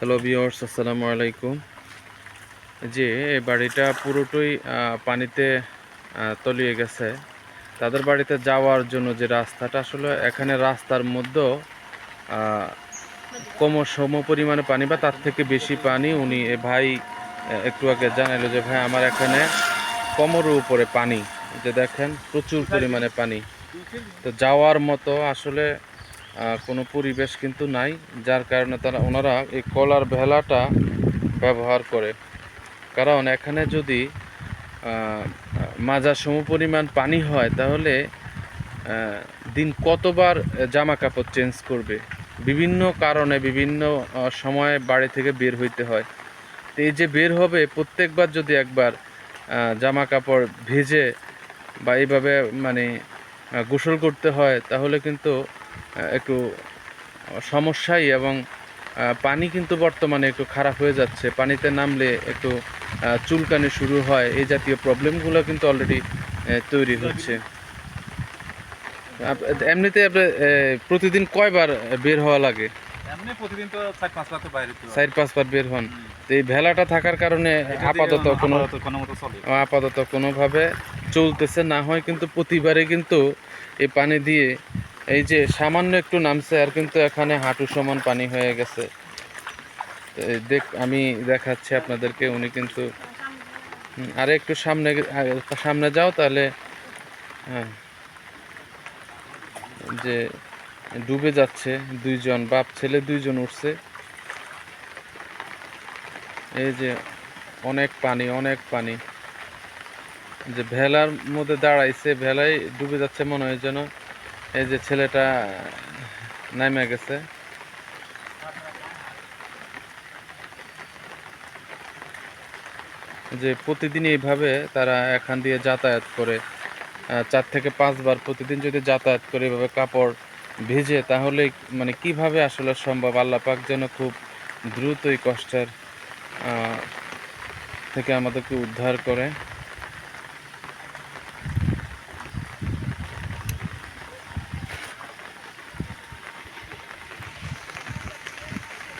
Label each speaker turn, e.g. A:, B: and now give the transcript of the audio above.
A: Hello viewers আসসালামু আলাইকুম যে এই বাড়িটা পুরোটাই পানিতে তলিয়ে গেছে। তাদের বাড়িতে যাওয়ার জন্য যে রাস্তাটা, আসলে এখানে রাস্তার মধ্যেও কম সম পরিমাণে পানি বা তার থেকে বেশি পানি উনি, এ ভাই একটু আগে জানাইলো যে, ভাই, আমার এখানে কোমরের উপরে পানি। যে দেখেন, প্রচুর পরিমাণে পানি। তো যাওয়ার মতো, আসলে কোনো পরিবেশ কিন্তু নাই, যার কারণে তারা ওনারা এই কলার ভেলাটা ব্যবহার করে। কারণ এখানে যদি মাজার সম পরিমাণ পানি হয়, তাহলে দিন কতবার জামা কাপড় চেঞ্জ করবে? বিভিন্ন কারণে বিভিন্ন সময়ে বাড়ি থেকে বের হইতে হয়। তো এই যে বের হবে, প্রত্যেকবার যদি একবার জামা কাপড় ভেজে বা এইভাবে মানে গোসল করতে হয়, তাহলে কিন্তু একটু সমস্যাই এবং পানি কিন্তু বর্তমানে একটু খারাপ হয়ে যাচ্ছে। পানিতে নামলে একটু চুলকানি শুরু হয়। এই জাতীয় প্রবলেমগুলো কিন্তু অলরেডি তৈরি হচ্ছে। এমনিতে আপনি প্রতিদিন কয়বার বের হওয়া লাগে?
B: এমনি প্রতিদিন তো চার পাঁচ তো বাইরে
A: চার পাঁচবার বের হন। তো এই ভেলাটা থাকার কারণে আপাতত কোনো আপাতত কোনোভাবে চলতেছে না হয় কিন্তু প্রতিবারে কিন্তু এই পানি দিয়ে এই যে সামান্য একটু নামছে আর কিন্তু এখানে হাঁটু সমান পানি হয়ে গেছে। দেখ, আমি দেখাচ্ছি আপনাদেরকে, উনি কিন্তু আরে একটু সামনে সামনে যাও তাহলে হ্যাঁ। যে ডুবে যাচ্ছে দুইজন, বাপ, ছেলে দুইজন উঠছে। এই যে অনেক পানি অনেক পানি। যে ভেলার মধ্যে দাঁড়াইছে ভেলাই ডুবে যাচ্ছে মনে হয় যেন। এই যে ছেলেটা নামে গেছে। যে প্রতিদিন এইভাবে তারা এখান দিয়ে যাতায়াত করে। চার থেকে পাঁচবার প্রতিদিন যদি যাতায়াত করে এভাবে কাপড় ভিজে, তাহলে মানে কীভাবে আসলে সম্ভব? আল্লাহ পাক যেন খুব দ্রুত এই কষ্টের থেকে আমাদেরকে উদ্ধার করে।